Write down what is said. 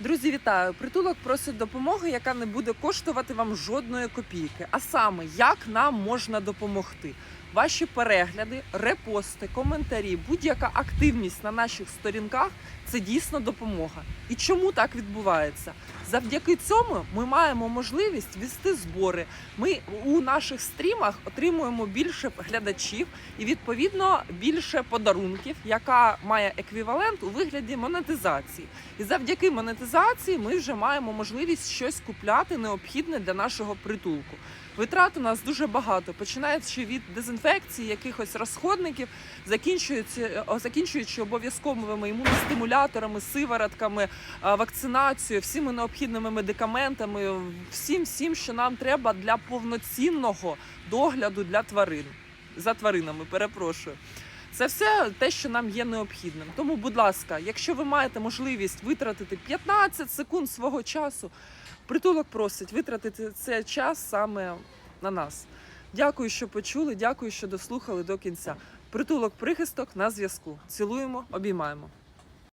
Друзі, вітаю! Притулок просить допомоги, яка не буде коштувати вам жодної копійки. А саме, як нам можна допомогти? Ваші перегляди, репости, коментарі, будь-яка активність на наших сторінках це дійсно допомога. І чому так відбувається? Завдяки цьому ми маємо можливість вести збори. Ми у наших стрімах отримуємо більше глядачів і відповідно більше подарунків, яка має еквівалент у вигляді монетизації. І завдяки монетизації ми вже маємо можливість щось купляти необхідне для нашого притулку. Витрат у нас дуже багато, починаючи від дезінфекції, якихось розходників, закінчуючи, закінчуючи обов'язковими імуностимуляторами, сиворотками, вакцинацією, всіми необхідними медикаментами, всім, всім, що нам треба для повноцінного догляду для тварин за тваринами. Перепрошую. Це все те, що нам є необхідним. Тому, будь ласка, якщо ви маєте можливість витратити 15 секунд свого часу, притулок просить витратити цей час саме на нас. Дякую, що почули. Дякую, що дослухали до кінця. Притулок прихисток на зв'язку. Цілуємо, обіймаємо.